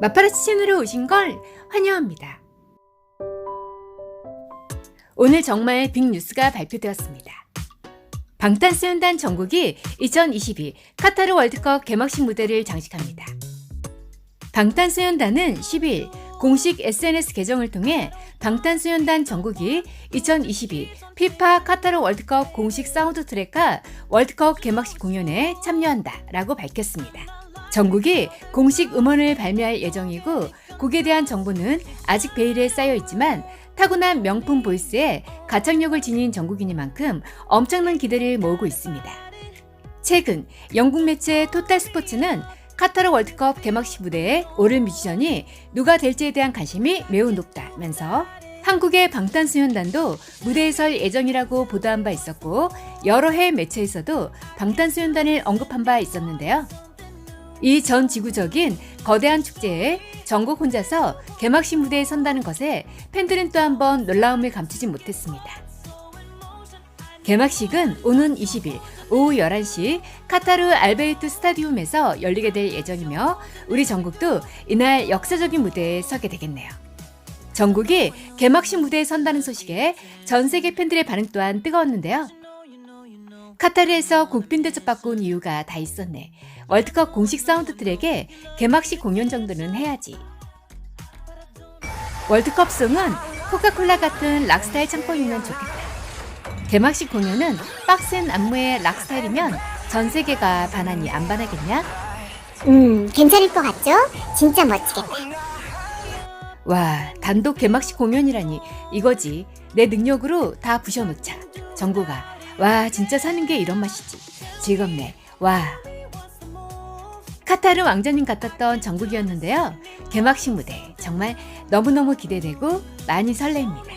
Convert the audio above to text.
마파라치 채널에 오신 걸 환영합니다. 오늘 정말 빅 뉴스가 발표되었습니다. 방탄소년단 정국이 2022 카타르 월드컵 개막식 무대를 장식합니다. 방탄소년단은 10일 공식 SNS 계정을 통해 방탄소년단 정국이 2022 피파 카타르 월드컵 공식 사운드 트랙과 월드컵 개막식 공연에 참여한다 라고 밝혔습니다. 정국이 공식 음원을 발매할 예정이고 곡에 대한 정보는 아직 베일에 쌓여 있지만 타고난 명품 보이스에 가창력을 지닌 정국이니만큼 엄청난 기대를 모으고 있습니다. 최근 영국 매체 토탈 스포츠는 카타르 월드컵 개막식 무대에 오른 뮤지션이 누가 될지에 대한 관심이 매우 높다면서 한국의 방탄소년단도 무대에 설 예정이라고 보도한 바 있었고 여러 해외 매체에서도 방탄소년단을 언급한 바 있었는데요. 이 전 지구적인 거대한 축제에 전국 혼자서 개막식 무대에 선다는 것에 팬들은 또 한 번 놀라움을 감추지 못했습니다. 개막식은 오는 20일 오후 11시 카타르 알베이트 스타디움에서 열리게 될 예정이며 우리 전국도 이날 역사적인 무대에 서게 되겠네요. 전국이 개막식 무대에 선다는 소식에 전 세계 팬들의 반응 또한 뜨거웠는데요. 카타르에서 국빈 대접받고 온 이유가 다 있었네. 월드컵 공식 사운드 트랙에 개막식 공연 정도는 해야지. 월드컵 송은 코카콜라 같은 락스타일 창법이면 좋겠다. 개막식 공연은 빡센 안무의 락스타일이면 전 세계가 반하니 안 반하겠냐? 음, 괜찮을 것 같죠? 진짜 멋지겠다. 와, 단독 개막식 공연이라니 이거지. 내 능력으로 다 부셔놓자. 정구가 와, 진짜 사는 게 이런 맛이지. 즐겁네. 와. 카타르 왕자님 같았던 정국이었는데요. 개막식 무대 정말 너무너무 기대되고 많이 설레입니다.